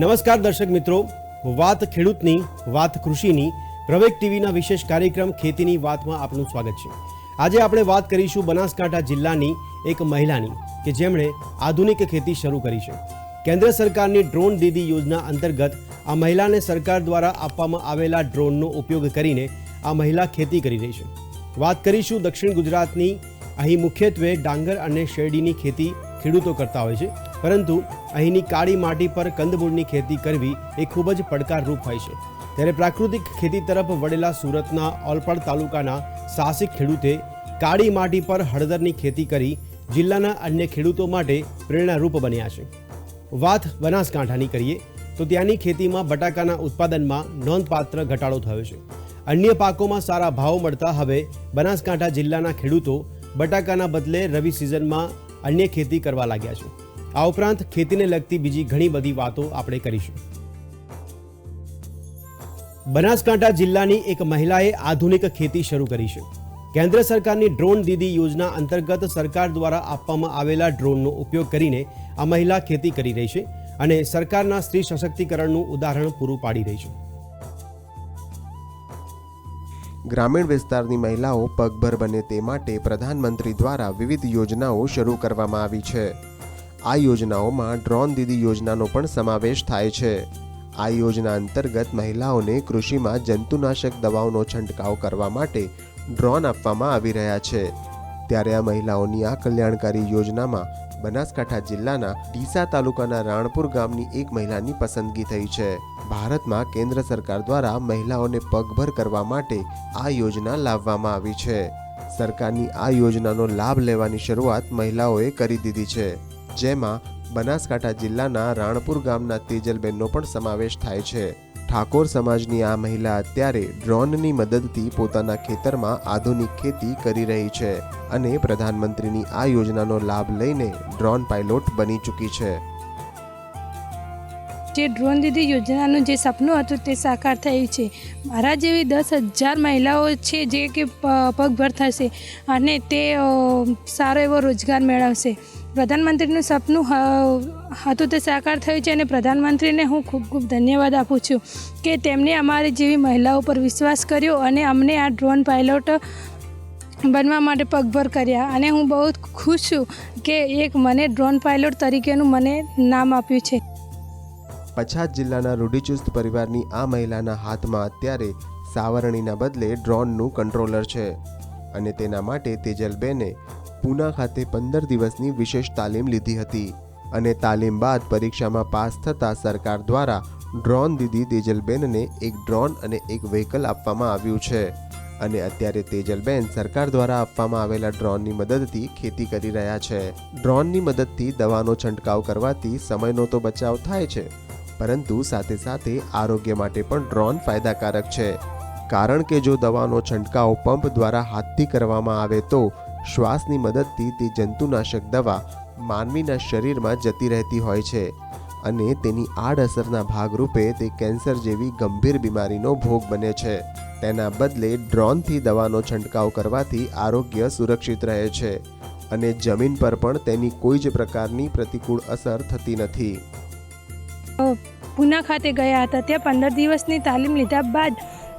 નમસ્કાર દર્શક મિત્રો. વાત ખેડૂતની, વાત કૃષિની, પ્રવેગ ટીવીના વિશેષ કાર્યક્રમ ખેતીની વાતમાં આપનું સ્વાગત છે. આજે આપણે વાત કરીશું બનાસકાંઠા જિલ્લાની એક મહિલાની કે જેમણે આધુનિક ખેતી શરૂ કરી છે. કેન્દ્ર સરકારની ડ્રોન દીદી યોજના અંતર્ગત આ મહિલાને સરકાર દ્વારા આપવામાં આવેલા ડ્રોનનો ઉપયોગ કરીને આ મહિલા ખેતી કરી રહી છે. વાત કરીશું દક્ષિણ ગુજરાતની. અહીં મુખ્યત્વે ડાંગર અને શેરડીની ખેતી ખેડૂતો કરતા હોય છે. પરંતુ અહીંની કાળી માટી પર કંદમૂળની ખેતી કરવી એ ખૂબ જ પડકારરૂપ હોય છે. ત્યારે પ્રાકૃતિક ખેતી તરફ વળેલા સુરતના ઓલપાડ તાલુકાના સાહસિક ખેડૂતે કાળી માટી પર હળદરની ખેતી કરી જિલ્લાના અન્ય ખેડૂતો માટે પ્રેરણારૂપ બન્યા છે. વાત બનાસકાંઠાની કરીએ, તો ત્યાંની ખેતીમાં બટાકાના ઉત્પાદનમાં નોંધપાત્ર ઘટાડો થયો છે. અન્ય પાકોમાં સારા ભાવ મળતા હવે બનાસકાંઠા જિલ્લાના ખેડૂતો બટાકાના બદલે રવિ સિઝનમાં અન્ય ખેતી કરવા લાગ્યા છે. આ ઉપરાંત ખેતીને લગતી બીજી ઘણી બધી વાતો આપણે કરીશું. બનાસકાંઠા જિલ્લાની એક મહિલાએ આધુનિક ખેતી શરૂ કરી છે. કેન્દ્ર સરકારની ડ્રોન દીદી યોજના અંતર્ગત સરકાર દ્વારા આપવામાં આવેલા ડ્રોનનો ઉપયોગ કરીને આ મહિલા ખેતી કરી રહી છે અને સરકારના સ્ત્રી સશક્તિકરણનું ઉદાહરણ પૂરું પાડી રહી છે. ગ્રામીણ વિસ્તારની મહિલાઓ પગભર બને તે માટે પ્રધાનમંત્રી દ્વારા વિવિધ યોજનાઓ શરૂ કરવામાં આવી છે. આ યોજનાઓમાં ડ્રોન દીદી યોજનાનો પણ સમાવેશ થાય છે. આ યોજના અંતર્ગત મહિલાઓને કૃષિમાં જંતુનાશક દવાઓનો છંટકાવ કરવા માટે ડ્રોન આપવામાં આવી રહ્યા છે. ત્યારે આ મહિલાઓની આ કલ્યાણકારી યોજનામાં બનાસકાંઠા જિલ્લાના ડીસા તાલુકાના રાણપુર ગામની એક મહિલાની પસંદગી થઈ છે. ભારતમાં કેન્દ્ર સરકાર દ્વારા મહિલાઓને પગભર કરવા માટે આ યોજના લાવવામાં આવી છે. સરકારની આ યોજનાનો લાભ લેવાની શરૂઆત મહિલાઓએ કરી દીધી છે. જેમાં બનાસકાંઠા જિલ્લાના રાણપુર ગામના તેજલબેનનો પણ સમાવેશ થાય છે. ઠાકોર સમાજની આ મહિલા અત્યારે ડ્રોનની મદદથી પોતાના ખેતરમાં આધુનિક ખેતી કરી રહી છે અને પ્રધાનમંત્રીની આ યોજનાનો લાભ લઈને ડ્રોન પાયલોટ બની ચૂકી છે. જે ડ્રોન દીદી યોજનાનું જે સપનું હતું તે સાકાર થયું છે. મારા જેવી દસ હજાર મહિલાઓ છે જે કે પગભર થશે અને તે સારો એવો રોજગાર મેળવશે. પ્રધાનમંત્રીનું સપનું હતું તે સાકાર થયું છે અને પ્રધાનમંત્રીને હું ખૂબ ખૂબ ધન્યવાદ આપું છું કે તેમણે અમારી જેવી મહિલાઓ પર વિશ્વાસ કર્યો અને અમને આ ડ્રોન પાયલોટ બનવા માટે પગભર કર્યા. અને હું બહુ ખુશ છું કે એક મને ડ્રોન પાયલોટ તરીકેનું મને નામ આપ્યું છે. પછાત જિલ્લાના રૂઢિચુસ્ત પરિવારની આ મહિલાના હાથમાં અત્યારે સાવરણીના બદલે ડ્રોનનું કંટ્રોલર છે અને તેના માટે તેજલબેને પૂના ખાતે પંદર દિવસની વિશેષ તાલીમ લીધી હતી અને તાલીમ બાદ પરીક્ષામાં પાસ થતાં સરકાર દ્વારા ડ્રોન દીદી તેજલબેનને એક ડ્રોન અને એક વ્હીકલ આપવામાં આવ્યું છે. અને અત્યારે તેજલબેન સરકાર દ્વારા આપવામાં આવેલા ડ્રોનની મદદથી ખેતી કરી રહ્યા છે. ડ્રોનની મદદથી દવાનો છંટકાવ કરવાથી સમયનો તો બચાવ થાય છે, પરંતુ સાથે સાથે આરોગ્ય માટે પણ ડ્રોન ફાયદાકારક છે. કારણ કે જો દવાનો છંટકાવ પંપ દ્વારા હાથથી કરવામાં આવે તો શ્વાસની મદદથી તે જંતુનાશક દવા માનવીના શરીરમાં જતી રહેતી હોય છે અને તેની આડઅસરના ભાગરૂપે તે કેન્સર જેવી ગંભીર બીમારીનો ભોગ બને છે. તેના બદલે ડ્રોનથી દવાનો છંટકાવ કરવાથી આરોગ્ય સુરક્ષિત રહે છે અને જમીન પર પણ તેની કોઈ જ પ્રકારની પ્રતિકૂળ અસર થતી નથી. પૂના ખાતે ગયા હતા. ત્યાં પંદર દિવસની તાલીમ લીધા બાદ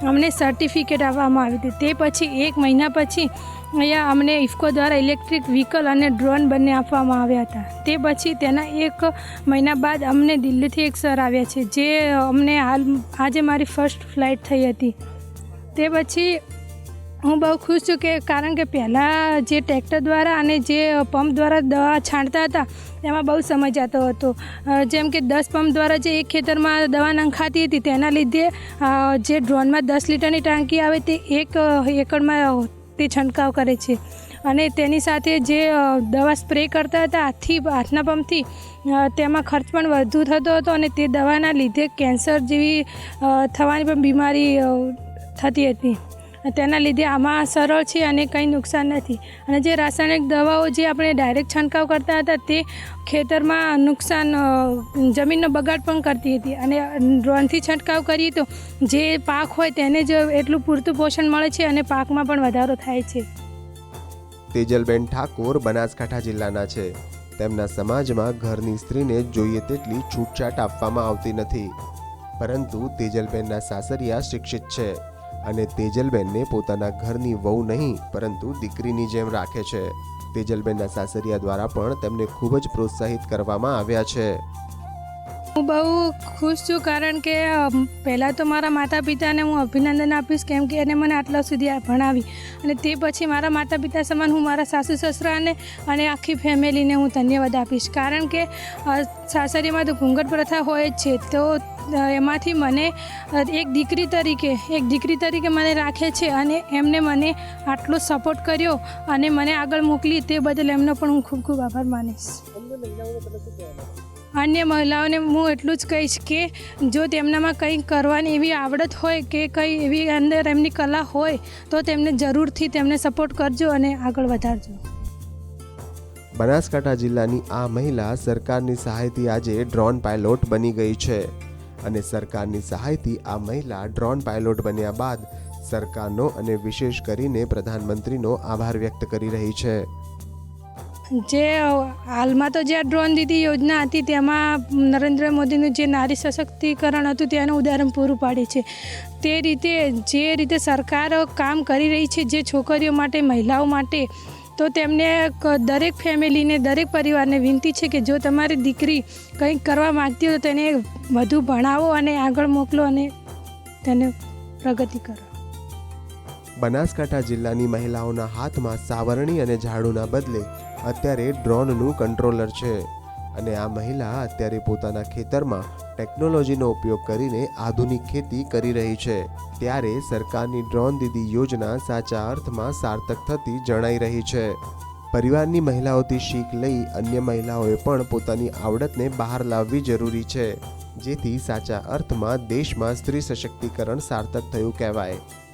અમને સર્ટિફિકેટ આપવામાં આવ્યું હતું. તે પછી એક મહિના પછી અહીંયા અમને ઇફકો દ્વારા ઇલેક્ટ્રિક વ્હીકલ અને ડ્રોન બંને આપવામાં આવ્યા હતા. તે પછી તેના એક મહિના બાદ અમને દિલ્હીથી એક સર આવ્યા છે, જે અમને હાલ, આજે મારી ફર્સ્ટ ફ્લાઇટ થઈ હતી. તે પછી હું બહુ ખુશ છું કે, કારણ કે પહેલાં જે ટ્રેક્ટર દ્વારા અને જે પંપ દ્વારા દવા છાંટતા હતા, તેમાં બહુ સમય જતો હતો. જેમ કે દસ પંપ દ્વારા જે એક ખેતરમાં દવા નંખાતી હતી, તેના લીધે જે ડ્રોનમાં દસ લીટરની ટાંકી આવે, તે એક એકડમાં તે છંટકાવ કરે છે. અને તેની સાથે જે દવા સ્પ્રે કરતા હતા હાથથી હાથના પંપથી તેમાં ખર્ચ પણ વધુ થતો હતો અને તે દવાના લીધે કેન્સર જેવી થવાની પણ બીમારી થતી હતી. તેના લીધે આમાં સરળ છે અને કંઈ નુકસાન નથી. અને જે રાસાયણિક દવાઓ જે આપણે ડાયરેક્ટ છંટકાવ કરતા હતા તે ખેતરમાં નુકસાન જમીનનો બગાડ પણ કરતી હતી. અને ડ્રોનથી છંટકાવ કરીએ તો જે પાક હોય તેને જ એટલું પૂરતું પોષણ મળે છે અને પાકમાં પણ વધારો થાય છે. તેજલબેન ઠાકોર બનાસકાંઠા જિલ્લાના છે. તેમના સમાજમાં ઘરની સ્ત્રીને જોઈએ તેટલી છૂટછાટ આપવામાં આવતી નથી. પરંતુ તેજલબેનના સાસરિયા શિક્ષિત છે. અને તેજલબેનને પોતાના ઘરની વહુ નહીં, પરંતુ દીકરીની જેમ રાખે છે. તેજલબેનના સાસરિયા દ્વારા પણ તેમને ખૂબ જ પ્રોત્સાહિત કરવામાં આવ્યા છે. હું બહુ ખુશ છું કારણ કે પહેલાં તો મારા માતા પિતાને હું અભિનંદન આપીશ કેમ કે એને મને આટલા સુધી ભણાવી. અને તે પછી મારા માતા પિતા સમાન હું મારા સાસુ સસરાને અને આખી ફેમિલીને હું ધન્યવાદ આપીશ. કારણ કે સાસરીમાં તો ઘૂંઘટ પ્રથા હોય જ છે, તો એમાંથી મને એક દીકરી તરીકે, એક દીકરી તરીકે મને રાખે છે અને એમને મને આટલો સપોર્ટ કર્યો અને મને આગળ મોકલી તે બદલ એમનો પણ હું ખૂબ ખૂબ આભાર માનીશ. અન્ય મહિલાઓને હું એટલું જ કહીશ કે જો તેમનામાં કંઈ કરવાની એવી આવડત હોય કે કંઈ એવી અંદર એમની કલા હોય, તો તેમને જરૂરથી તેમને સપોર્ટ કરજો અને આગળ વધારજો. બનાસકાંઠા જિલ્લાની આ મહિલા સરકારની સહાયથી આજે ડ્રોન પાયલોટ બની ગઈ છે અને સરકારની સહાયથી આ મહિલા ડ્રોન પાયલોટ બન્યા બાદ સરકારનો અને વિશેષ કરીને પ્રધાનમંત્રીનો આભાર વ્યક્ત કરી રહી છે. જે હાલમાં તો જે ડ્રોન દીદી યોજના હતી, તેમાં નરેન્દ્ર મોદીનું જે નારી સશક્તિકરણ હતું, તેનું ઉદાહરણ પૂરું પાડે છે. તે રીતે જે રીતે સરકાર કામ કરી રહી છે, જે છોકરીઓ માટે, મહિલાઓ માટે, તો તેમને દરેક ફેમિલીને, દરેક પરિવારને વિનંતી છે કે જો તમારી દીકરી કંઈક કરવા માગતી હોય તો તેને વધુ ભણાવો અને આગળ મોકલો અને તેને પ્રગતિ કરો. બનાસકાંઠા જિલ્લાની મહિલાઓના હાથમાં સાવરણી અને ઝાડુના બદલે અત્યારે ડ્રોનનું કંટ્રોલર છે અને આ મહિલા અત્યારે પોતાના ખેતરમાં ટેકનોલોજીનો ઉપયોગ કરીને આધુનિક ખેતી કરી રહી છે. ત્યારે સરકારની ડ્રોન દીદી યોજના સાચા અર્થમાં સાર્થક થતી જણાઈ રહી છે. પરિવારની મહિલાઓથી શીખ લઈ અન્ય મહિલાઓએ પણ પોતાની આવડતને બહાર લાવવી જરૂરી છે, જેથી સાચા અર્થમાં દેશમાં સ્ત્રી સશક્તિકરણ સાર્થક થયું કહેવાય.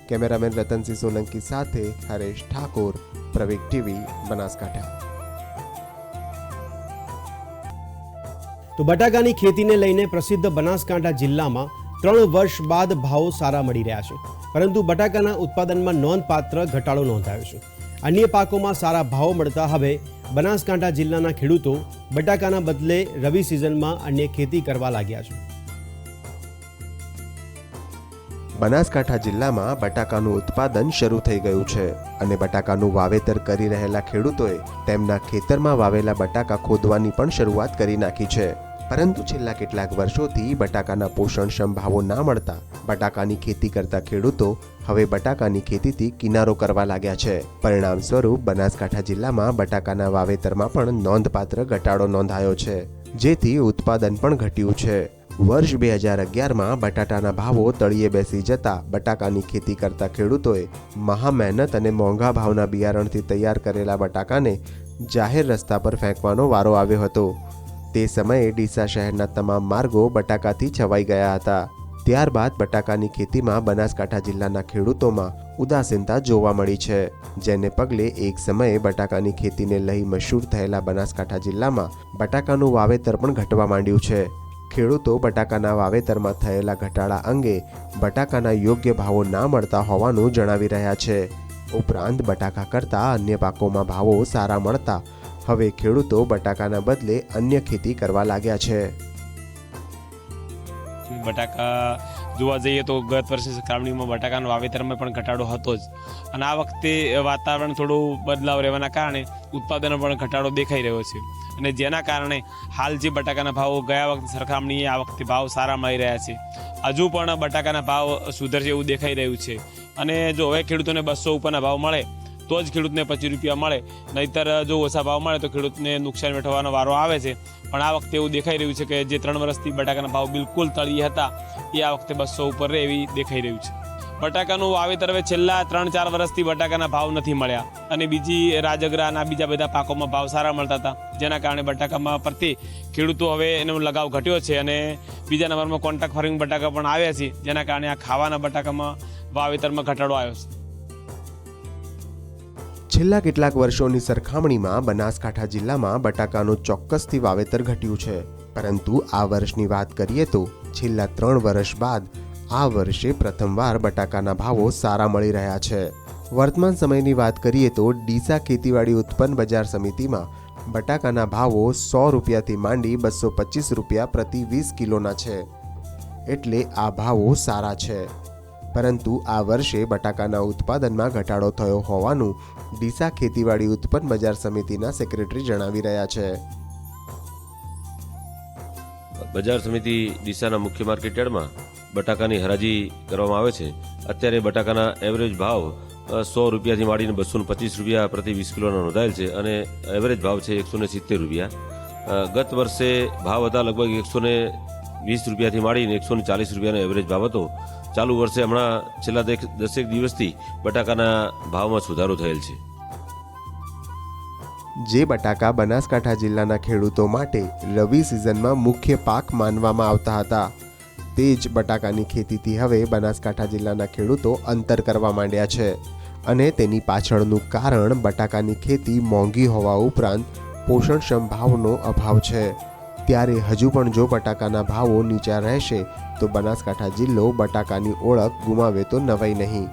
કેમેરામેન રતનસિંહ સોલંકી સાથે હરેશ ઠાકોર પ્રવેગ ટીવી, બનાસકાંઠા. તો બટાકાની ખેતીને લઈને પ્રસિદ્ધ બનાસકાંઠા જિલ્લામાં ત્રણ વર્ષ બાદ ભાવો સારા મળી રહ્યા છે. પરંતુ બટાકાના ઉત્પાદનમાં નોંધપાત્ર ઘટાડો નોંધાયો છે. અન્ય પાકોમાં સારા ભાવો મળતા હવે બનાસકાંઠા જિલ્લાના ખેડૂતો બટાકાના બદલે રવિ સિઝનમાં અન્ય ખેતી કરવા લાગ્યા છે. બનાસકાંઠા જિલ્લામાં બટાકાનું ઉત્પાદન શરૂ થઈ ગયું છે અને બટાકાનું વાવેતર કરી રહેલા ખેડૂતોએ તેમના ખેતરમાં વાવેલા બટાકા ખોદવાની પણ શરૂઆત કરી નાખી છે. પરંતુ છેલ્લા કેટલાક વર્ષોથી બટાકાના પોષણક્ષમ ભાવો ના મળતા બટાકાની ખેતી કરતા ખેડૂતો હવે બટાકાની ખેતીથી કિનારો કરવા લાગ્યા છે. પરિણામ સ્વરૂપ બનાસકાંઠા જિલ્લામાં બટાકાના વાવેતરમાં પણ નોંધપાત્ર ઘટાડો નોંધાયો છે, જેથી ઉત્પાદન પણ ઘટ્યું છે. વર્ષ બે હજાર અગિયારમાં બટાટાના ભાવો તળિયે બેસી જતા બટાકાની ખેતી કરતા ખેડૂતોએ મહા મહેનત અને મોંઘા ભાવના બિયારણથી તૈયાર કરેલા બટાકાને જાહેર રસ્તા પર ફેંકવાનો વારો આવ્યો હતો. તે સમયે ડીસા શહેરના તમામ માર્ગો બટાકાથી છવાઈ ગયા હતા. ત્યારબાદ બટાકાની ખેતીમાં બનાસકાંઠા જિલ્લાના ખેડૂતોમાં ઉદાસીનતા જોવા મળી છે, જેને પગલે એક સમયે બટાકાની ખેતીને લઈ મશહૂર થયેલા બનાસકાંઠા જિલ્લામાં બટાકાનું વાવેતર પણ ઘટવા માંડ્યું છે. ખેડૂતો બટાકાના વાવેતરમાં થયેલા ઘટાડા અંગે બટાકાના યોગ્ય ભાવો ના મળતા હોવાનું જણાવી રહ્યા છે. ઉપરાંત બટાકા કરતાં અન્ય પાકોમાં ભાવો સારા મળતા હવે ખેડૂતો બટાકાના બદલે અન્ય ખેતી કરવા લાગ્યા છે. બટાકા જોવા જઈએ તો ગત વર્ષે સરખામણીમાં બટાકાના વાવેતરમાં પણ ઘટાડો હતો જ. અને આ વખતે વાતાવરણ થોડું બદલાવ રહેવાના કારણે ઉત્પાદનમાં પણ ઘટાડો દેખાઈ રહ્યો છે. અને જેના કારણે હાલ જે બટાકાના ભાવો ગયા વખતે સરખામણીએ આ વખતે ભાવ સારા મળી રહ્યા છે. હજુ પણ બટાકાના ભાવ સુધરશે એવું દેખાઈ રહ્યું છે. અને જો હવે ખેડૂતોને બસો ઉપરના ભાવ મળે, તો જ ખેડૂતને પચીસ રૂપિયા મળે. નહીતર જો ઓછા ભાવ મળે તો ખેડૂતને નુકસાન વેઠવાનો વારો આવે છે. પણ આ વખતે એવું દેખાઈ રહ્યું છે કે જે ત્રણ વર્ષથી બટાકાના ભાવ બિલકુલ તળિયે હતા, એ આ વખતે બસો ઉપર રહે એવી દેખાઈ રહ્યું છે. બટાકાનું વાવેતર હવે છેલ્લા ત્રણ ચાર વર્ષથી બટાકાના ભાવ નથી મળ્યા અને બીજી રાજગરા અને બીજા બધા પાકોમાં ભાવ સારા મળતા હતા, જેના કારણે બટાકામાં પ્રત્યે ખેડૂતો હવે એનો લગાવ ઘટ્યો છે અને બીજા નંબરમાં કોન્ટ્રાક્ટ ફાર્મિંગ બટાકા પણ આવ્યા છે, જેના કારણે આ ખાવાના બટાકામાં વાવેતરમાં ઘટાડો આવ્યો છે. છેલ્લા કેટલાક વર્ષોની સરખામણીમાં બનાસકાંઠા જિલ્લામાં બટાકાનું ચોક્કસથી વાવેતર ઘટ્યું છે. પરંતુ આ વર્ષની વાત કરીએ તો છેલ્લા ત્રણ વર્ષ બાદ આ વર્ષે પ્રથમવાર બટાકાના ભાવો સારા મળી રહ્યા છે. વર્તમાન સમયની વાત કરીએ તો ડીસા ખેતીવાડી ઉત્પન્ન બજાર સમિતિમાં બટાકાના ભાવો સો રૂપિયાથી માંડી બસો પચીસ રૂપિયા પ્રતિ વીસ કિલોના છે. એટલે આ ભાવો સારા છે. પરંતુ આ વર્ષે બટાકાના ઉત્પાદનમાં ઘટાડો થયો હોવાનું ડીસા ખેતીવાડી ઉત્પન્ન બજાર સમિતિના સેક્રેટરી જણાવી રહ્યા છે. બજાર સમિતિ ડીસાના મુખ્ય માર્કેટયાર્ડમાં બટાકાની હરાજી કરવામાં આવે છે. અત્યારે બટાકાના એવરેજ ભાવ સો રૂપિયાથી માંડીને બસો પચીસ રૂપિયા પ્રતિ વીસ કિલોનો નોંધાયેલ છે અને એવરેજ ભાવ છે એકસો ને સિત્તેર રૂપિયા. ગત વર્ષે ભાવ હતા લગભગ એકસો ને વીસ રૂપિયાથી માંડીને એકસો ને ચાલીસ રૂપિયાનો એવરેજ ભાવ હતો. ચાલુ વર્ષે હમણાં છેલ્લા દસેક દિવસથી બટાકાના ભાવમાં સુધારો થયેલ છે. જે બટાકા બનાસકાંઠા જિલ્લાના ખેડૂતો માટે રવિ સિઝનમાં મુખ્ય પાક માનવામાં આવતા હતા, તે જ બટાકાની ખેતીથી હવે બનાસકાંઠા જિલ્લાના ખેડૂતો અંતર કરવા માંડ્યા છે અને તેની પાછળનું કારણ બટાકાની ખેતી મોંઘી હોવા ઉપરાંત પોષણક્ષમ ભાવનો અભાવ છે. ત્યારે હજુ પણ જો બટાકાના ભાવો નીચા રહેશે, તો બનાસકાંઠા જિલ્લો બટાકાની ઓળખ ગુમાવે તો નવાઈ નહીં.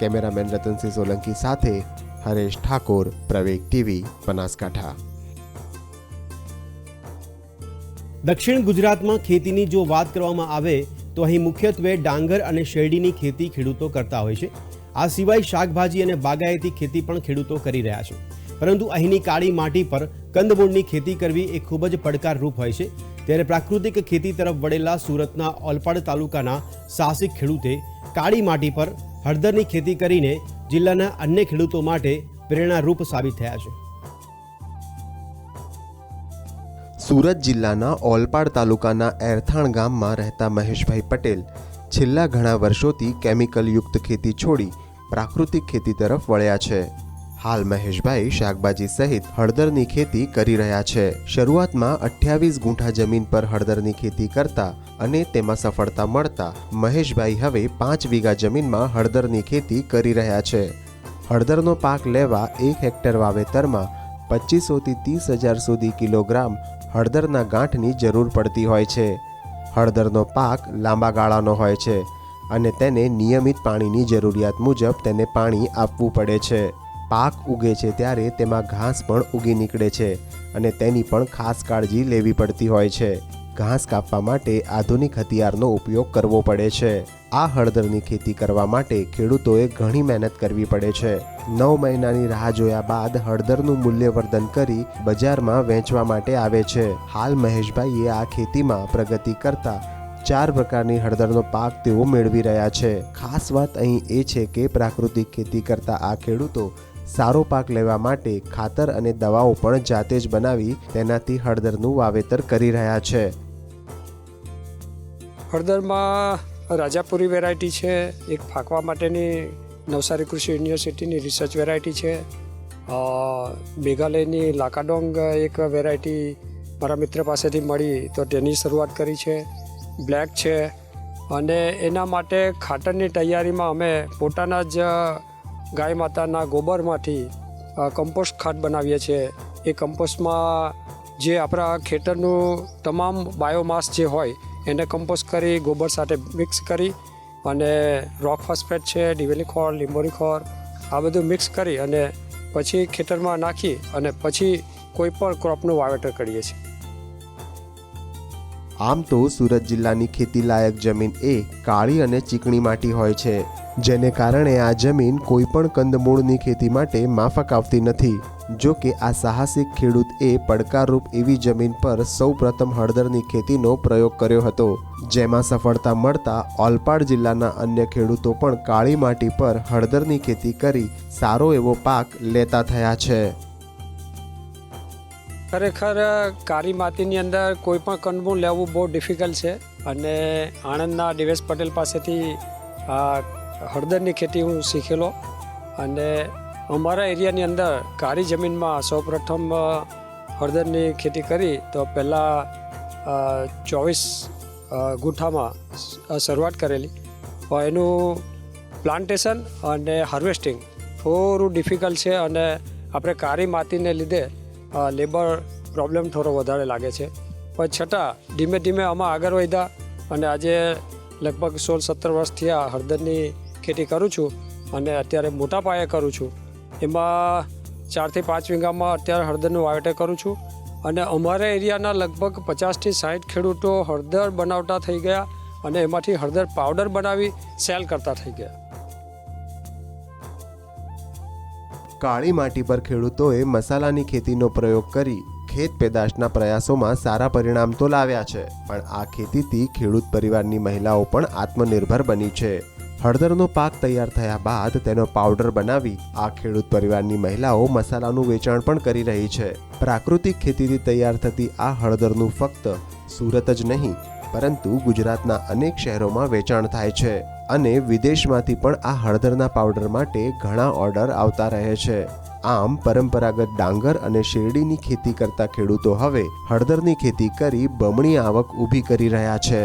કેમેરામેન રતનસિંહ સોલંકી સાથે હરેશ ઠાકોર, પ્રવેગ ટીવી, બનાસકાંઠા. દક્ષિણ ગુજરાતમાં ખેતીની જો વાત કરવામાં આવે, તો અહીં મુખ્યત્વે ડાંગર અને શેરડીની ખેતી ખેડૂતો કરતા હોય છે. આ સિવાય શાકભાજી અને બાગાયતી ખેતી પણ ખેડૂતો કરી રહ્યા છે. પરંતુ અહીંની કાળી માટી પર કંદમૂળની ખેતી કરવી એ ખૂબ જ પડકારરૂપ હોય છે. ત્યારે પ્રાકૃતિક ખેતી તરફ વળેલા સુરતના ઓલપાડ તાલુકાના સાહસિક ખેડૂતે કાળી માટી પર હળદરની ખેતી કરીને જિલ્લાના અન્ય ખેડૂતો માટે પ્રેરણારૂપ સાબિત થયા છે. સુરત જિલ્લાના ઓલપાડ તાલુકાના એરથાણ ગામમાં રહેતા મહેશભાઈ પટેલ છેલ્લા ઘણા વર્ષોથી કેમિકલયુક્ત ખેતી છોડી પ્રાકૃતિક ખેતી તરફ વળ્યા છે. હાલ મહેશભાઈ શાકભાજી સહિત હળદરની ખેતી કરી રહ્યા છે. શરૂઆતમાં અઠ્યાવીસ ગુંઠા જમીન પર હળદરની ખેતી કરતા અને તેમાં સફળતા મળતા મહેશભાઈ હવે પાંચ વીઘા જમીનમાં હળદરની ખેતી કરી રહ્યા છે. હળદરનો પાક લેવા એક હેક્ટર વાવેતરમાં પચીસોથી ત્રીસ હજાર સુધી કિલોગ્રામ હળદરના ગાંઠની જરૂર પડતી હોય છે. હળદરનો પાક લાંબા ગાળાનો હોય છે અને તેને નિયમિત પાણીની જરૂરિયાત મુજબ તેને પાણી આપવું પડે છે. પાક ઉગે છે ત્યારે તેમાં ઘાસ પણ ઉગી નીકળે છે અને તેની પણ ખાસ કાળજી લેવી પડતી હોય છે. ઘાસ કાપવા માટે આધુનિક હથિયારનો ઉપયોગ કરવો પડે છે. આ હળદરની ખેતી કરવા માટે ખેડૂતોએ ઘણી મહેનત કરવી પડે છે. નવ મહિનાની રાહ જોયા બાદ હળદરનું મૂલ્યવર્ધન કરી બજારમાં વેચવા માટે આવે છે. હાલ મહેશભાઈએ આ ખેતીમાં પ્રગતિ કરતા ચાર પ્રકારની હળદરનો પાક તેઓ મેળવી રહ્યા છે. ખાસ વાત અહીં એ છે કે પ્રાકૃતિક ખેતી કરતા આ ખેડૂતો સારો પાક લેવા માટે ખાતર અને દવાઓ પણ જાતે જ બનાવી તેનાથી હળદરનું વાવેતર કરી રહ્યા છે. હળદરમાં રાજાપુરી વેરાયટી છે, એક ફાંકવા માટેની નવસારી કૃષિ યુનિવર્સિટીની રિસર્ચ વેરાયટી છે. મેઘાલયની લાકાડોંગ એક વેરાયટી મારા મિત્ર પાસેથી મળી તો તેની શરૂઆત કરી છે. બ્લેક છે. અને એના માટે ખાતરની તૈયારીમાં અમે પોતાના જ ગાય માતાના ગોબરમાંથી કમ્પોસ્ટ ખાદ બનાવીએ છીએ. એ કમ્પોસ્ટમાં જે આપણા ખેતરનું તમામ બાયોમાસ જે હોય, એને કમ્પોસ્ટ કરી, ગોબર સાથે મિક્સ કરી અને રોક ફોસ્ફેટ છે દિવેલી ખોળ લીંબોરી ખોળ, આ બધું મિક્સ કરી અને પછી ખેતરમાં નાખી અને પછી કોઈ પણ ક્રોપનું વાવેતર કરીએ છીએ. આમ તો સુરત જિલ્લાની ખેતીલાયક જમીન એ કાળી અને ચીકણી માટી હોય છે. જેને કારણે આ જમીન કોઈપણ કંદમૂળની ખેતી માટે માફક આવતી નથી. જો કે આ સાહસિક ખેડૂત એ પડકારરૂપ એવી જમીન પર સૌ પ્રથમ હળદરની ખેતીનો પ્રયોગ કર્યો હતો, જેમાં સફળતા મળતા ઓલપાડ જિલ્લાના અન્ય ખેડૂતો પણ કાળી માટી પર હળદરની ખેતી કરી સારો એવો પાક લેતા થયા છે. ખરેખર, કાળી માટીની અંદર કોઈ પણ કંદમૂળ લેવું બહુ ડિફિકલ્ટ છે અને આણંદના દિવેશ પટેલ પાસેથી હળદરની ખેતી હું શીખેલો. અને અમારા એરિયાની અંદર કાળી જમીનમાં સૌપ્રથમ હળદરની ખેતી કરી તો પહેલાં ચોવીસ ગુંઠામાં શરૂઆત કરેલી. એનું પ્લાન્ટેશન અને હાર્વેસ્ટિંગ થોડું ડિફિકલ્ટ છે અને આપણે કાળી માતીને લીધે લેબર પ્રોબ્લેમ થોડો વધારે લાગે છે. પણ છતાં ધીમે ધીમે આમાં આગળ વધ્યા અને આજે લગભગ સોળ સત્તર વર્ષ થયા હળદરની ખેતી કરું છું અને અત્યારે મોટા પાયે કરું છું. એમાં ચારથી પાંચ વીઘામાં અત્યારે હળદરનું વાવેતર કરું છું અને અમારા એરિયાના લગભગ પચાસથી સાઠ ખેડૂતો હળદર બનાવતા થઈ ગયા અને એમાંથી હળદર પાવડર બનાવી સેલ કરતા થઈ ગયા. કાળી માટી પર ખેડૂતોએ મસાલાની ખેતીનો પ્રયોગ કરી ખેત પેદાશના પ્રયાસોમાં સારા પરિણામ તો લાવ્યા છે, પણ આ ખેતીથી ખેડૂત પરિવારની મહિલાઓ પણ આત્મનિર્ભર બની છે. હળદરનો પાક તૈયાર થયા બાદ તેનો પાવડર બનાવી આ ખેડૂત પરિવારની મહિલાઓ મસાલાનું વેચાણ પણ કરી રહી છે. પ્રાકૃતિક ખેતીથી તૈયાર થતી આ હળદરનું ફક્ત સુરત જ નહીં, પરંતુ ગુજરાતના અનેક શહેરોમાં વેચાણ થાય છે અને વિદેશમાંથી પણ આ હળદરના પાવડર માટે ઘણા ઓર્ડર આવતા રહે છે. આમ, પરંપરાગત ડાંગર અને શેરડીની ખેતી કરતા ખેડૂતો હવે હળદરની ખેતી કરી બમણી આવક ઊભી કરી રહ્યા છે.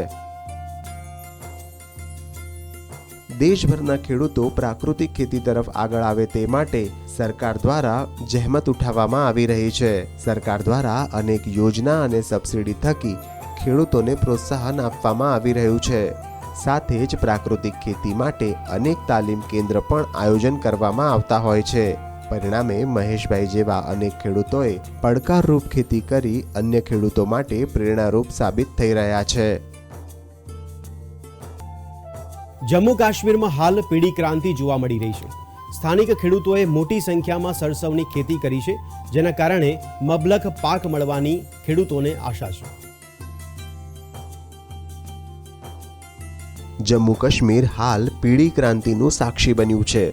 દેશભરના ખેડૂતો પ્રાકૃતિક ખેતી તરફ આગળ આવે તે માટે સરકાર દ્વારા જહેમત ઉઠાવવામાં આવી રહી છે. સરકાર દ્વારા અનેક યોજના અને સબસિડી થકી ખેડૂતોને પ્રોત્સાહન આપવામાં આવી રહ્યું છે. સાથે જ પ્રાકૃતિક ખેતી માટે અનેક તાલીમ કેન્દ્ર પણ આયોજન કરવામાં આવતા હોય છે. પરિણામે મહેશભાઈ જેવા અનેક ખેડૂતોએ પડકારરૂપ ખેતી કરી અન્ય ખેડૂતો માટે પ્રેરણારૂપ સાબિત થઈ રહ્યા છે. જમ્મુ કાશ્મીરમાં હાલ પીળી ક્રાંતિ જોવા મળી રહી છે. સ્થાનિક ખેડૂતોએ મોટી સંખ્યામાં સરસવની ખેતી કરી છે, જેના કારણે મબલખ પાક મળવાની ખેડૂતોને આશા છે. જમ્મુ કાશ્મીર હાલ પીળી ક્રાંતિનું સાક્ષી બન્યું છે.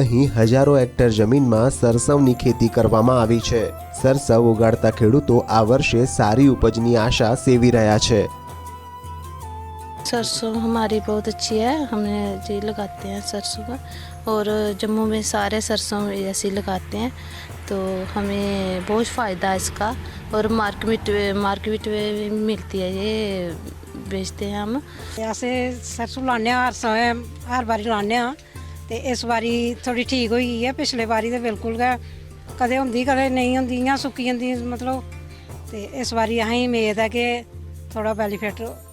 અહીં હજારો હેક્ટર જમીનમાં સરસવની ખેતી કરવામાં આવી છે. સરસવ ઉગાડતા ખેડૂતો આ વર્ષે સારી ઉપજની આશા સેવી રહ્યા છે. सरसों हमारी बहुत अच्छी है। हमने जी लगाते हैं सरसों का। और जम्मू में सारे सरसों ऐसी लगाते हैं। तो हमें बहुत फ़ायदा है इसका। और मार्केट मार्केट में मिलती है ये, बेचते हैं हम। अस सरसों लाने हर समय हर बारी लाने तो इस बारी थोड़ी ठीक हुई है, पिछले बारी तो बिल्कुल गै कद होंदी, कद नहीं होंगी इं सुी मतलब। तो इस बारी असें मेद है कि थोड़ा बेनीफिट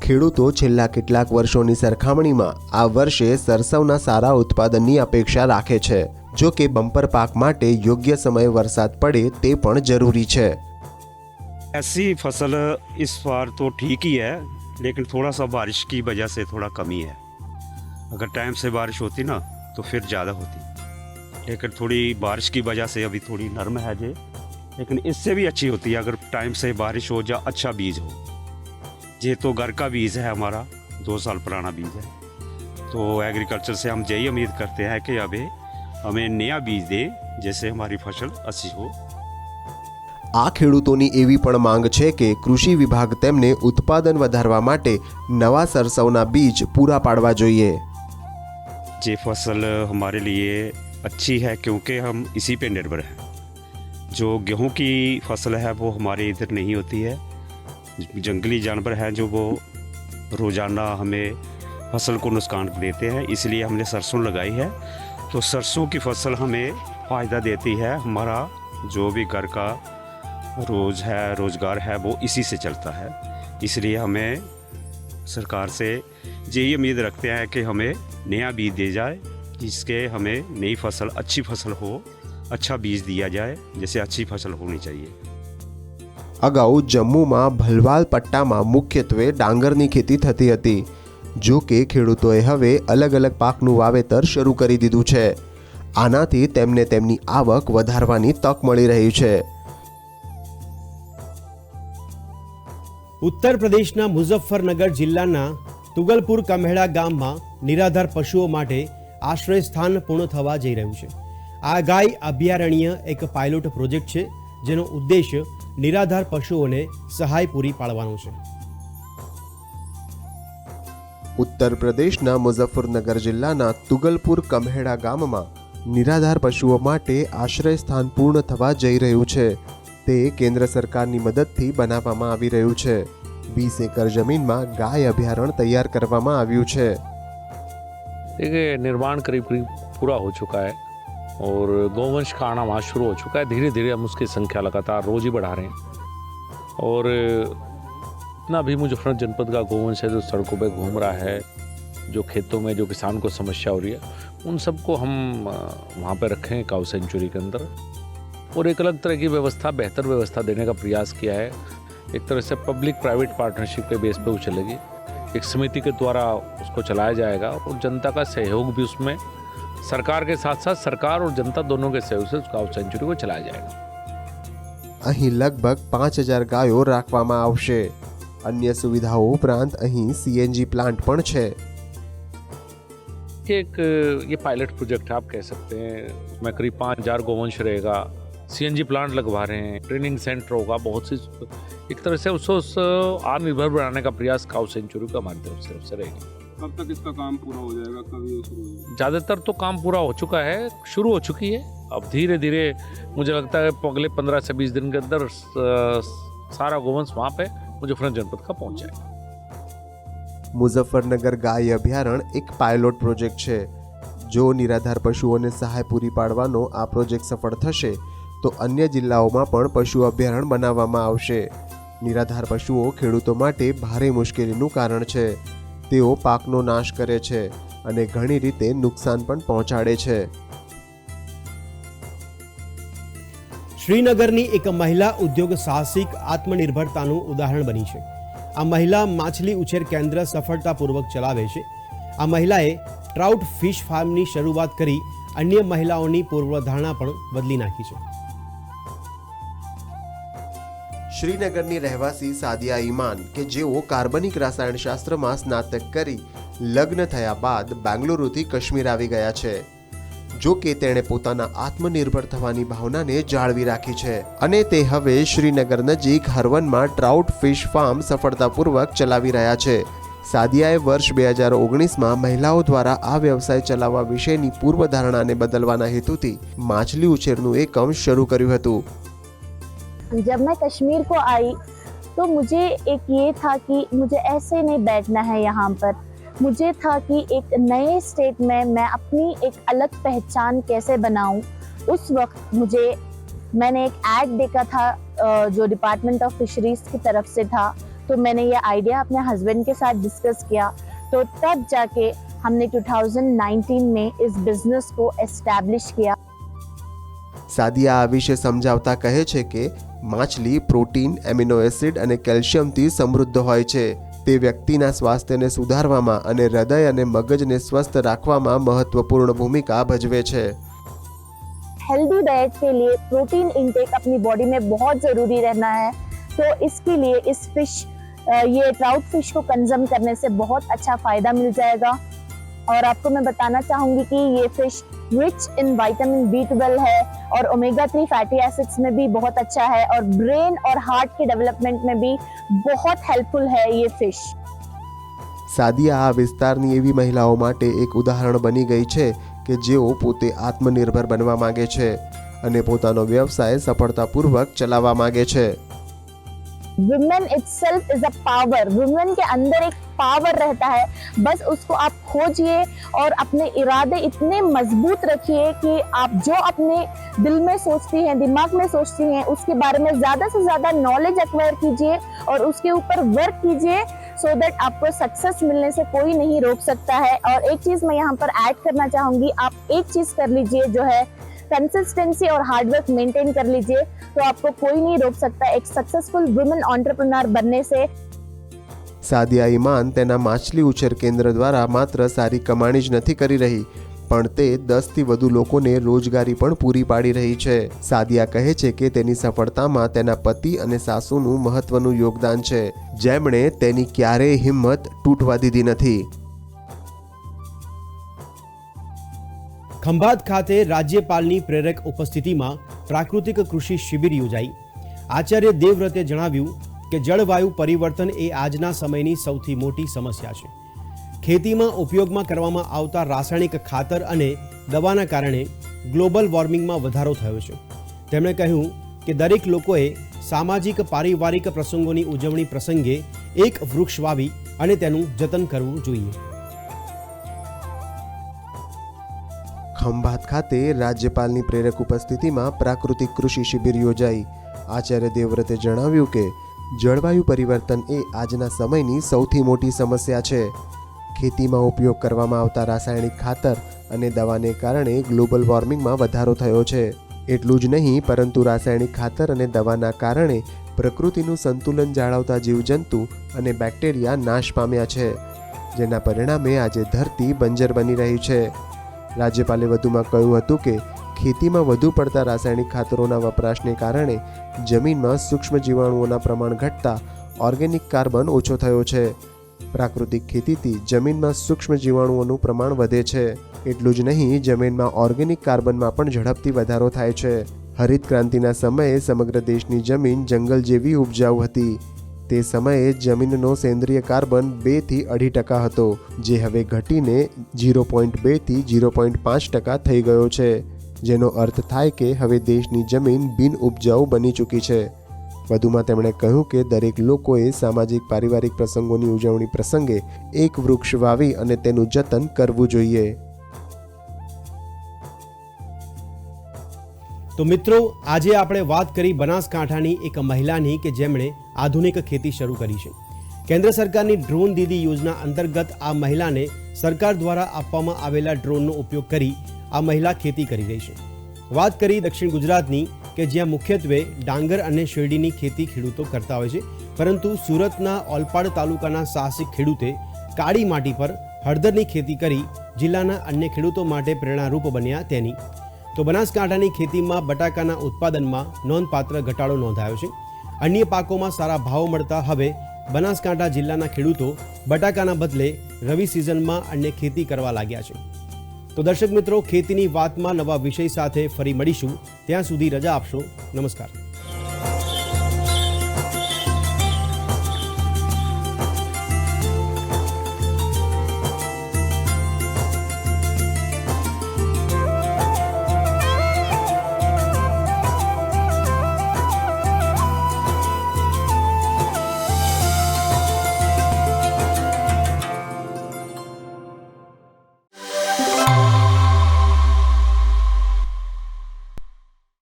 ખેડૂતો છેલ્લા કેટલાક વર્ષોની સરખામણીમાં આ વર્ષે સરસવના સારા ઉત્પાદનની અપેક્ષા રાખે છે જો કે બમ્પર પાક માટે યોગ્ય સમયે વરસાદ પડે તે પણ જરૂરી છે ऐसी फसल इस बार तो ठीक ही है लेकिन थोड़ा सा बारिश की वजह से थोड़ा कमी है अगर टाइम से बारिश होती ना तो फिर ज़्यादा होती लेकिन थोड़ी बारिश की वजह से अभी थोड़ी नरम है जे लेकिन इससे भी अच्छी होती है अगर टाइम से बारिश हो जा अच्छा बीज हो ये तो घर का बीज है हमारा दो साल पुराना बीज है तो एग्रीकल्चर से हम यही उम्मीद करते हैं कि अभी हमें नया बीज दे जैसे हमारी फसल अच्छी हो આ ખેડૂતોની એવી પણ માંગ છે કે કૃષિ વિભાગ તેમને ઉત્પાદન વધારવા માટે નવા સરસવના બીજ પૂરા પાડવા જોઈએ ये फसल हमारे लिए अच्छी है क्योंकि हम इसी पे निर्भर हैं जो गेहूँ की फ़सल है, वो हमारे इधर नहीं होती है। जंगली जानवर हैं जो वो रोज़ाना हमें फ़सल को नुकसान देते हैं, इसलिए हमने सरसों लगाई है। तो सरसों की फ़सल हमें फ़ायदा देती है। हमारा जो भी घर का रोज़ है, रोज़गार है, वो इसी से चलता है। इसलिए हमें सरकार से यही उम्मीद रखते हैं कि हमें नया बीज दे जाए, जिसके हमें नई फ़सल, अच्छी फ़सल हो। अच्छा बीज दिया जाए जैसे अच्छी फसल होनी चाहिए અગાઉ જમ્મુમાં ભલવાલ પટ્ટામાં મુખ્યત્વે ડાંગરની ખેતી થતી હતી જો કે ખેડૂતોએ હવે અલગ અલગ પાકનું વાવેતર શરૂ કરી દીધું છે આનાથી તેમને તેમની આવક વધારવાની તક મળી રહી છે ઉત્તર પ્રદેશના મુઝફ્ફરનગર જિલ્લાના તુગલપુર કમહેડા ગામમાં નિરાધાર પશુઓ માટે આશ્રય સ્થાન પૂર્ણ થવા જઈ રહ્યું છે આ ગાય અભયારણ્ય એક પાયલોટ પ્રોજેક્ટ છે જેનો ઉદ્દેશ્ય નિરાધાર પશુઓને સહાય પૂરી પાડવાનો છે. ઉત્તર પ્રદેશના મુઝફ્ફરનગર જિલ્લાના તુગલપુર કમહેડા ગામમાં નિરાધાર પશુઓ માટે આશ્રય સ્થાન પૂર્ણ થવા જઈ રહ્યું છે. તે કેન્દ્ર સરકારની મદદથી બનાવવામાં આવી રહ્યું છે. વીસ એકર જમીનમાં ગાય અભયારણ્ય તૈયાર કરવામાં આવ્યું છે. નિર્માણ કરી પૂરા હો ચુકા હૈ. और गौवंश का आना वहाँ शुरू हो चुका है। धीरे धीरे हम उसकी संख्या लगातार रोज ही बढ़ा रहे हैं। और इतना भी मुजफ्फरनगर जनपद का गौवंश है, जो सड़कों पर घूम रहा है, जो खेतों में, जो किसान को समस्या हो रही है, उन सबको हम वहाँ पर रखें काउ सेंचुरी के अंदर। और एक अलग तरह की व्यवस्था, बेहतर व्यवस्था देने का प्रयास किया है। एक तरह से पब्लिक प्राइवेट पार्टनरशिप के बेस पर वो चलेगी। एक समिति के द्वारा उसको चलाया जाएगा और जनता का सहयोग भी उसमें सरकार के साथ साथ सरकार और जनता दोनों के सहयोग से उस काउ सेंचुरी को चलाया जाएगा અહીં લગભગ પાંચ હજાર ગાયો રાખવામાં આવશે અન્ય સુવિધાઓ ઉપરાંત અહીં સીએનજી પ્લાન્ટ પણ છે कि एक अ, ये पायलट प्रोजेक्ट है आप कह सकते हैं उसमें करीब पाँच हजार गोवंश रहेगा सीएनजी प्लांट लगवा रहे हैं ट्रेनिंग सेंटर होगा बहुत सी एक तरह से उसको उस आत्मनिर्भर बनाने का प्रयास काउ सेंचुरी का माध्यम से उससे रहेगा कब तक इसका काम पूरा हो जाएगा कब ये शुरू होगा ज़्यादातर तो काम पूरा हो चुका है शुरू हो चुकी है अब धीरे धीरे मुझे लगता है अगले पंद्रह से बीस दिन के अंदर स- सारा गोवंश वहाँ पे मुजफ्फरनगर जनपद का पहुँच जाएगा મુઝફ્ફરનગર ગાય અભયારણ્ય એક પાયલોટ પ્રોજેક્ટ છે જો નિરાધાર પશુઓને સહાય પૂરી પાડવાનો આ પ્રોજેક્ટ સફળ થશે તો અન્ય જિલ્લાઓમાં પણ પશુ અભયારણ્ય બનાવવામાં આવશે નિરાધાર પશુઓ ખેડૂતો માટે ભારે મુશ્કેલીનું કારણ છે તેઓ પાકનો નાશ કરે છે અને ઘણી રીતે નુકસાન પણ પહોંચાડે છે. શ્રીનગરની એક મહિલા ઉદ્યોગ સાહસિક આત્મનિર્ભરતાનું ઉદાહરણ બની છે. આ મહિલા માછલી ઉછેર કેન્દ્ર સફળતાપૂર્વક ચલાવે છે. આ મહિલાએ ટ્રાઉટ ફિશ ફાર્મની શરૂઆત કરી અન્ય મહિલાઓની પૂર્વધારણા પણ બદલી નાખી છે. શ્રીનગરની રહેવાસી સાદિયા ઈમાન, કે જેઓ કાર્બનિક રસાયણશાસ્ત્રમાં સ્નાતક કરી લગ્ન થયા બાદ બેંગલુરુથી કાશ્મીર આવી ગયા છે. જો કે તેણે પોતાના આત્મનિર્ભર થવાની ભાવનાને જાળવી રાખી છે. અને તે હવે શ્રીનગર નજીક હરવનમાં ટ્રાઉટ ફિશ ફાર્મ સફળતાપૂર્વક ચલાવી રહ્યા છે. સાદિયાએ વર્ષ બે હજાર ઓગણીસમાં મહિલાઓ દ્વારા આ વ્યવસાય ચલાવવા વિશેની પૂર્વધારણાને બદલવાના હેતુથી માછલી ઉછેરનું એકમ શરૂ કર્યું હતું. जब मैं कश्मीर को आई तो मुझे एक ये था कि मुझे ऐसे नहीं बैठना है यहाँ पर मुझे था कि एक नए स्टेट में मैं अपनी एक अलग पहचान कैसे बनाऊं उस वक्त मुझे मैंने एक ऐड देखा था अ, जो डिपार्टमेंट ऑफ फिशरीज की तरफ से था तो मैंने ये आइडिया अपने हस्बैंड के साथ डिस्कस किया तो तब जाके हमने 2019 में इस बिजनेस को एस्टैब्लिश किया સાદિયા આ વિશે સમજાવતા કહે છે કે માછલી પ્રોટીન એમિનો એસિડ અને કેલ્શિયમથી સમૃદ્ધ હોય છે તે વ્યક્તિના સ્વાસ્થ્યને સુધારવામાં અને હૃદય અને મગજને સ્વસ્થ રાખવામાં મહત્વપૂર્ણ ભૂમિકા ભજવે છે हेल्दी डाइट के लिए प्रोटीन इंटेक अपनी बॉडी में बहुत ज़रूरी रहना है तो इसके लिए इस फिश ये ट्राउट फिश को कंज्यूम करने से बहुत अच्छा फ़ायदा मिल जाएगा और आपको मैं बताना चाहूँगी कि ये fish rich in vitamin B twelve है और ओमेगा थ्री फैटी एसिड्स में भी बहुत अच्छा है और ब्रेन और हार्ट के डेवलपमेंट में भी बहुत हेल्पफुल है ये फिश સાદિયા આ વિસ્તારની એવી મહિલાઓ માટે એક ઉદાહરણ બની ગઈ છે કે જેઓ પોતે આત્મનિર્ભર બનવા માંગે છે અને પોતાનો વ્યવસાય સફળતાપૂર્વક ચલાવવા માંગે છે women itself is a power women के अंदर एक पावर रहता है। बस उसको आप खोजिए और अपने इरादे इतने मज़बूत रखिए कि आप जो अपने दिल में सोचती हैं, दिमाग में सोचती हैं, उसके बारे में ज़्यादा से ज़्यादा नॉलेज एक्वायर कीजिए और उसके ऊपर वर्क कीजिए सो दैट आपको सक्सेस मिलने से कोई नहीं रोक सकता है। और एक चीज़ मैं यहाँ पर ऐड करना चाहूँगी, आप एक चीज़ कर लीजिए जो है कंसिस्टेंसी और हार्डवर्क मेंटेन कर लीजिए तो आपको कोई नहीं रोक सकता एक सक्सेसफुल वुमेन ऑन्टरप्रनर बनने से સાદિયા ઈમાન તેના માછલી ઉછેર કેન્દ્ર દ્વારા માત્ર સારી કમાણી જ નથી કરી રહી પણ તે દસથી વધુ લોકોને રોજગારી પણ પૂરી પાડી રહી છે સાદિયા કહે છે કે તેની સફળતામાં તેના પતિ અને સાસુનું મહત્વનું યોગદાન છે જેમણે તેની ક્યારેય હિંમત તૂટવા દીધી નથી ખંભાત ખાતે રાજ્યપાલની પ્રેરક ઉપસ્થિતિમાં પ્રાકૃતિક કૃષિ શિબિર યોજાઈ. આચાર્ય દેવવ્રતે જણાવ્યું કે જળવાયુ પરિવર્તન એ આજના સમયની સૌથી મોટી સમસ્યા છે. ખેતીમાં ઉપયોગમાં કરવામાં આવતા રાસાયણિક ખાતર અને દવાના કારણે ગ્લોબલ વોર્મિંગમાં વધારો થયો છે. તેમણે કહ્યું કે દરેક લોકોએ સામાજિક, પારિવારિક પ્રસંગોની ઉજવણી પ્રસંગે એક વૃક્ષ વાવી અને તેનું જતન કરવું જોઈએ. ખંભાત ખાતે રાજ્યપાલની પ્રેરક ઉપસ્થિતિમાં પ્રાકૃતિક કૃષિ શિબિર યોજાઈ. આચાર્ય દેવવ્રતે જણાવ્યું કે, જળવાયુ પરિવર્તન એ આજના સમયની સૌથી મોટી સમસ્યા છે. ખેતીમાં ઉપયોગ કરવામાં આવતા રાસાયણિક ખાતર અને દવાને કારણે ગ્લોબલ વોર્મિંગમાં વધારો થયો છે. એટલું જ નહીં, પરંતુ રાસાયણિક ખાતર અને દવાના કારણે પ્રકૃતિનું સંતુલન જાળવતા જીવજંતુ અને બેક્ટેરિયા નાશ પામ્યા છે, જેના પરિણામે આજે ધરતી બંજર બની રહી છે. રાજ્યપાલે વધુમાં કહ્યું હતું કે, ખેતીમાં વધુ પડતા રાસાયણિક ખાતરોના વપરાશને કારણે જમીનમાં સૂક્ષ્મ જીવાણુઓના પ્રમાણ ઘટતા ઓર્ગેનિક કાર્બન ઓછો થયો છે. પ્રાકૃતિક ખેતીથી જમીનમાં સૂક્ષ્મ જીવાણુઓનું પ્રમાણ વધે છે. એટલું જ નહીં, જમીનમાં ઓર્ગેનિક કાર્બનમાં પણ ઝડપથી વધારો થાય છે. હરિત ક્રાંતિના સમયે સમગ્ર દેશની જમીન જંગલ જેવી ઉપજાઉ હતી. તે સમયે જમીનનો સેન્દ્રિય કાર્બન બેથી અઢી ટકા હતો, જે હવે ઘટીને ઝીરો પોઈન્ટ બેથી ઝીરો પોઈન્ટ પાંચ ટકા થઈ ગયો છે, જેનો અર્થ થાય કે હવે દેશની જમીન બિન ઉપજાઉ બની ચૂકી છે. વધુમાં તેમણે કહ્યું કે દરેક લોકોએ સામાજિક પારિવારિક પ્રસંગોની ઉજવણી પ્રસંગે એક વૃક્ષ વાવી અને તેનું જતન કરવું જોઈએ. તો મિત્રો, આજે આપણે વાત કરી બનાસકાંઠાની એક મહિલાની કે જેમણે આધુનિક ખેતી શરૂ કરી છે. કેન્દ્ર સરકારની ડ્રોન દીદી યોજના અંતર્ગત આ મહિલાને સરકાર દ્વારા આપવામાં આવેલા ડ્રોનનો ઉપયોગ કરી આ મહિલા ખેતી કરી રહી છે. વાત કરી દક્ષિણ ગુજરાતની કે જ્યાં મુખ્યત્વે ડાંગર અને શેરડીની ખેતી ખેડૂતો કરતા હોય છે, પરંતુ સુરતના ઓલપાડ તાલુકાના સાહસિક ખેડૂતે કાળી માટી પર હળદરની ખેતી કરી જિલ્લાના અન્ય ખેડૂતો માટે પ્રેરણારૂપ બન્યા તેની તો બનાસકાંઠાની ખેતીમાં બટાકાના ઉત્પાદનમાં નોંધપાત્ર ઘટાડો નોંધાયો છે. અન્ય પાકોમાં સારા ભાવ મળતા હવે બનાસકાંઠા જિલ્લાના ખેડૂતો બટાકાના બદલે રવિ સિઝનમાં અન્ય ખેતી કરવા લાગ્યા છે. તો દર્શક મિત્રો, ખેતીની વાતમાં નવા વિષય સાથે ફરી મળીશું. ત્યાં સુધી રજા આપશો. નમસ્કાર.